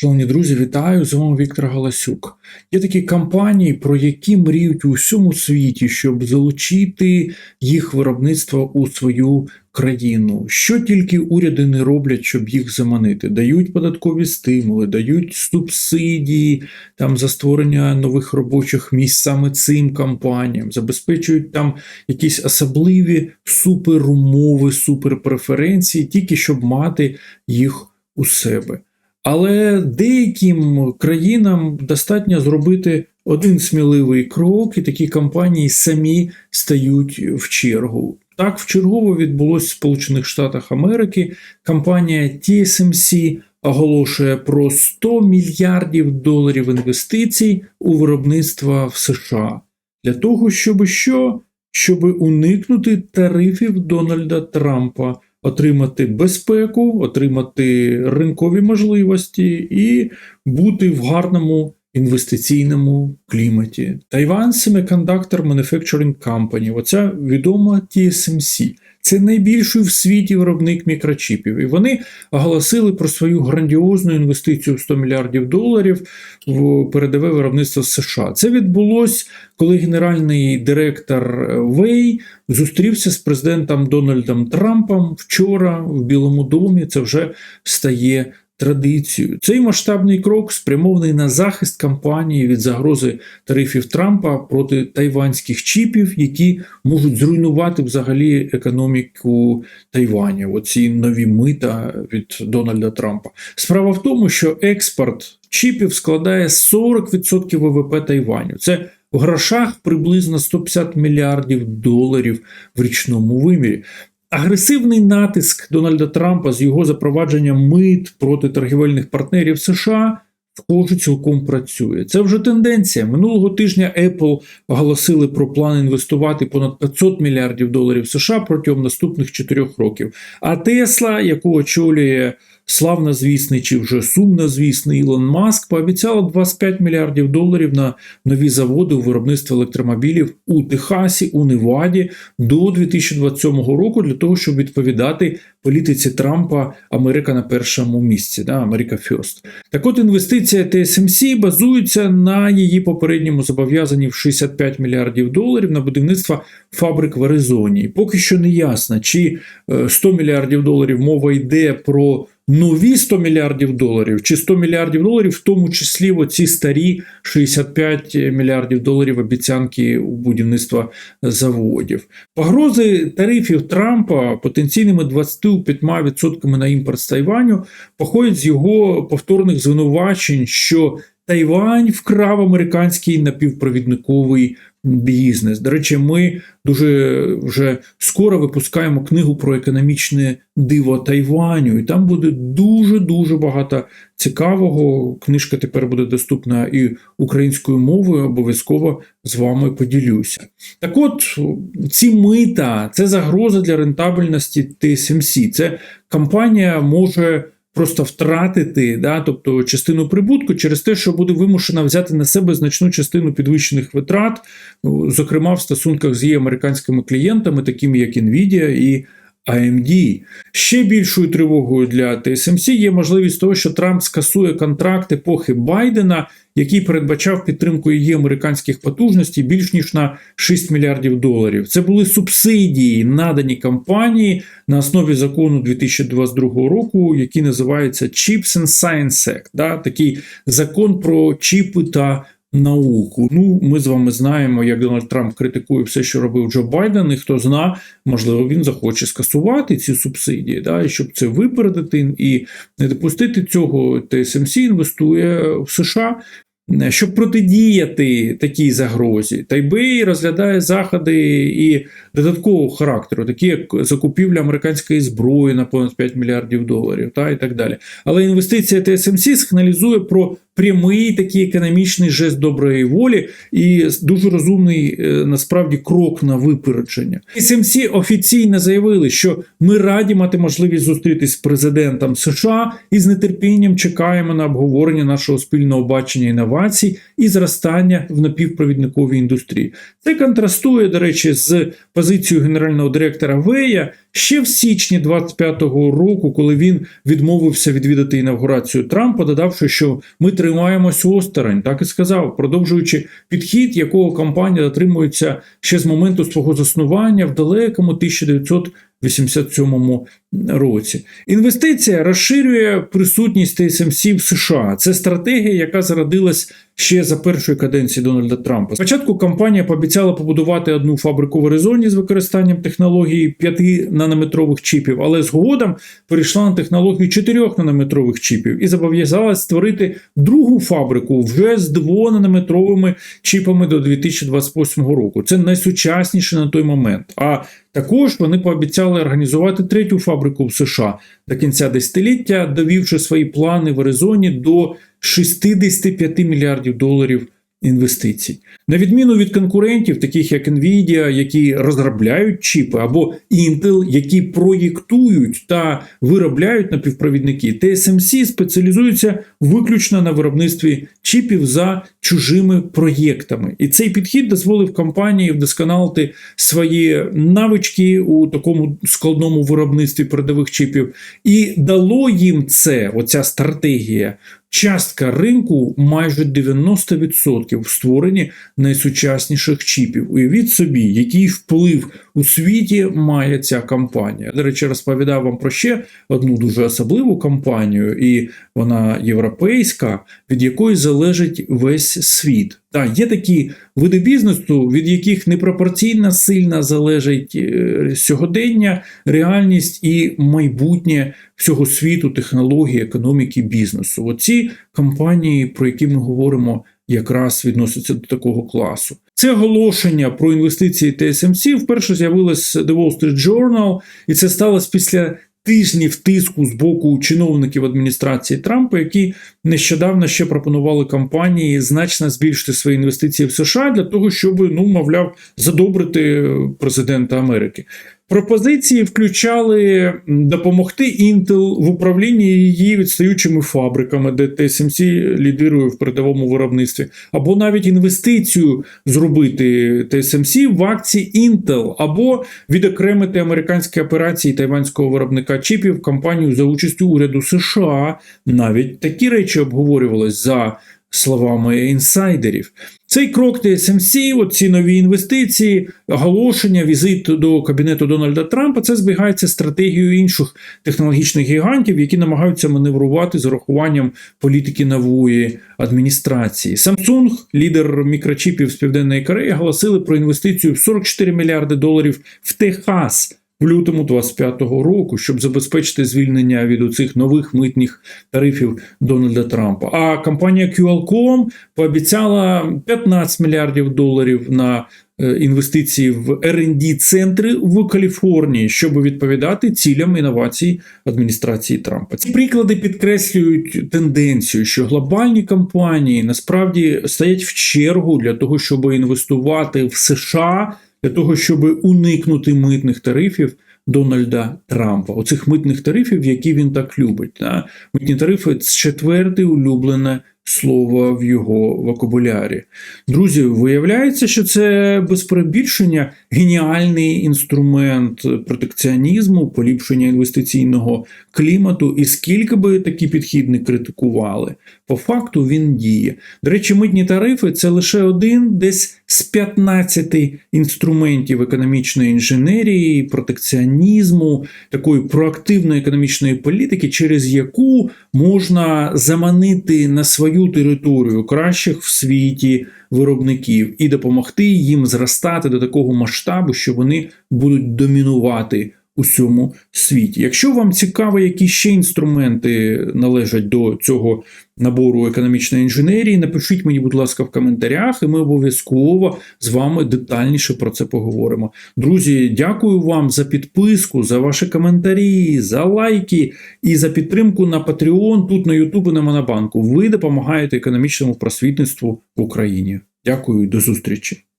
Шановні друзі, вітаю! З вами Віктор Галасюк. Є такі компанії, про які мріють у всьому світі, щоб залучити їх виробництво у свою країну. Що тільки уряди не роблять, щоб їх заманити? Дають податкові стимули, дають субсидії там за створення нових робочих місць саме цим компаніям, забезпечують там якісь особливі суперумови, суперпреференції, тільки щоб мати їх у себе. Але деяким країнам достатньо зробити один сміливий крок, і такі компанії самі стають в чергу. Так, вчергово відбулося в Сполучених Штатах Америки. Компанія TSMC оголошує про 100 мільярдів доларів інвестицій у виробництво в США для того, щоб що? Щоб уникнути тарифів Дональда Трампа отримати безпеку, отримати ринкові можливості і бути в гарному інвестиційному кліматі. Taiwan Semiconductor Manufacturing Company, оця відома TSMC. Це найбільший в світі виробник мікрочіпів, і вони оголосили про свою грандіозну інвестицію в 100 мільярдів доларів в передове виробництво США. Це відбулось, коли генеральний директор Вей зустрівся з президентом Дональдом Трампом вчора в Білому домі. Це вже стає традицією. Цей масштабний крок спрямований на захист компанії від загрози тарифів Трампа проти тайванських чіпів, які можуть зруйнувати взагалі економіку Тайваня. Оці нові мита від Дональда Трампа. Справа в тому, що експорт чіпів складає 40% ВВП Тайваню. Це в грошах приблизно 150 мільярдів доларів в річному вимірі. Агресивний натиск Дональда Трампа з його запровадженням мит проти торгівельних партнерів США схоже цілком працює. Це вже тенденція. Минулого тижня Apple оголосили про план інвестувати понад 500 мільярдів доларів США протягом наступних 4 років. А Тесла, яку очолює славнозвісний чи вже сумнозвісний Ілон Маск, пообіцяла 25 мільярдів доларів на нові заводи у виробництво електромобілів у Техасі, у Неваді до 2027 року для того, щоб відповідати політиці Трампа Америка на першому місці, да, Америка Ферст. Так от інвестиція TSMC базується на її попередньому зобов'язанні в 65 мільярдів доларів на будівництво фабрик в Аризоні. Поки що не ясно, чи 100 мільярдів доларів мова йде про нові 100 мільярдів доларів, чи 100 мільярдів доларів, в тому числі оці старі 65 мільярдів доларів обіцянки у будівництва заводів. Погрози тарифів Трампа потенційними 25% на імпорт з Тайваню походять з його повторних звинувачень, що Тайвань вкрав американський напівпровідниковий бізнес. До речі, ми дуже вже скоро випускаємо книгу про економічне диво Тайваню, і там буде дуже-дуже багато цікавого. Книжка тепер буде доступна і українською мовою. Обов'язково з вами поділюся. Так от, ці мита це загроза для рентабельності TSMC. Це компанія може просто втратити, да, тобто частину прибутку через те, що буде вимушена взяти на себе значну частину підвищених витрат, ну, зокрема в стосунках з її американськими клієнтами, такими як Nvidia і AMD. Ще більшою тривогою для TSMC є можливість того, що Трамп скасує контракти епохи Байдена, який передбачав підтримку її американських потужностей більш ніж на 6 мільярдів доларів. Це були субсидії, надані компанії на основі закону 2022 року, який називається Chips and Science Act, да, такий закон про чіпи та науку. Ну, ми з вами знаємо, як Дональд Трамп критикує все, що робив Джо Байден, і хто зна, можливо, він захоче скасувати ці субсидії, да, і щоб це випередити і не допустити цього, ТСМС інвестує в США. Щоб протидіяти такій загрозі, Тайбей розглядає заходи і додаткового характеру, такі як закупівля американської зброї на понад 5 мільярдів доларів, та і так далі. Але інвестиція ТСМС сигналізує про прямий такий економічний жест доброї волі і дуже розумний насправді крок на випередження. ТСМС офіційно заявили, що ми раді мати можливість зустрітись з президентом США і з нетерпінням чекаємо на обговорення нашого спільного бачення інновацій і зростання в напівпровідниковій індустрії. Це контрастує, до речі, з позицією генерального директора Вея, ще в січні 25-го року, коли він відмовився відвідати інавгурацію Трампа, додавши, що ми тримаємось осторонь, так і сказав, продовжуючи підхід, якого компанія дотримується ще з моменту свого заснування в далекому 1987 році. Інвестиція розширює присутність TSMC в США. Це стратегія, яка зародилась ще за першої каденції Дональда Трампа. Спочатку компанія пообіцяла побудувати одну фабрику в Аризоні з використанням технології 5 нанометрових чіпів, але згодом перейшла на технологію 4 нанометрових чіпів і зобов'язалась створити другу фабрику вже з 2 нанометровими чіпами до 2028 року. Це найсучасніше на той момент. А також вони пообіцяли організувати третю фабрику в США. До кінця десятиліття, довівши свої плани в Аризоні до 65 мільярдів доларів інвестицій. На відміну від конкурентів, таких як Nvidia, які розробляють чіпи, або Intel, які проєктують та виробляють напівпровідники, TSMC спеціалізується виключно на виробництві чіпів за чужими проєктами. І цей підхід дозволив компанії вдосконалити свої навички у такому складному виробництві передових чіпів, і дало їм це, оця стратегія. Частка ринку майже 90% в створенні найсучасніших чіпів. Уявіть собі, який вплив у світі має ця компанія. До речі, розповідав вам про ще одну дуже особливу компанію, і вона європейська, від якої залежить весь світ. Так, є такі види бізнесу, від яких непропорційно сильно залежить е, сьогодення, реальність і майбутнє всього світу, технології, економіки, бізнесу. Оці компанії, про які ми говоримо, якраз відносяться до такого класу. Це оголошення про інвестиції TSMC вперше з'явилось The Wall Street Journal, і це сталося після тижнів тиску з боку чиновників адміністрації Трампа, які нещодавно ще пропонували компанії значно збільшити свої інвестиції в США для того, щоб, ну, мовляв, задобрити президента Америки. Пропозиції включали допомогти Intel в управлінні її відстаючими фабриками, де TSMC лідирує в передовому виробництві, або навіть інвестицію зробити TSMC в акції Intel, або відокремити американські операції тайванського виробника чіпів компанію за участю уряду США. Навіть такі речі обговорювались за словами інсайдерів. Цей крок TSMC, оці нові інвестиції, оголошення, візит до кабінету Дональда Трампа це збігається стратегією інших технологічних гігантів, які намагаються маневрувати з урахуванням політики нової адміністрації. Samsung, лідер мікрочіпів з Південної Кореї, оголосили про інвестицію в 44 мільярди доларів в Техас в лютому 25-го року, щоб забезпечити звільнення від оцих нових митних тарифів Дональда Трампа. А компанія QLCOM пообіцяла 15 мільярдів доларів на е, інвестиції в rd центри в Каліфорнії, щоб відповідати цілям інновацій адміністрації Трампа. Ці приклади підкреслюють тенденцію, що глобальні компанії насправді стоять в чергу для того, щоб інвестувати в США для того, щоб уникнути митних тарифів Дональда Трампа, оцих митних тарифів, які він так любить. Митні тарифи це четверте улюблене слово в його вокабулярі. Друзі, виявляється, що це без перебільшення геніальний інструмент протекціонізму, поліпшення інвестиційного клімату, і скільки би такі підхід не критикували, по факту він діє. До речі, митні тарифи це лише один десь з 15 інструментів економічної інженерії, протекціонізму, такої проактивної економічної політики, через яку можна заманити на свою територію кращих в світі виробників і допомогти їм зростати до такого масштабу, що вони будуть домінувати усьому світі. Якщо вам цікаво, які ще інструменти належать до цього набору економічної інженерії, напишіть мені, будь ласка, в коментарях, і ми обов'язково з вами детальніше про це поговоримо. Друзі, дякую вам за підписку, за ваші коментарі, за лайки і за підтримку на Patreon, тут на YouTube і на Монобанку. Ви допомагаєте економічному просвітництву в Україні. Дякую, до зустрічі.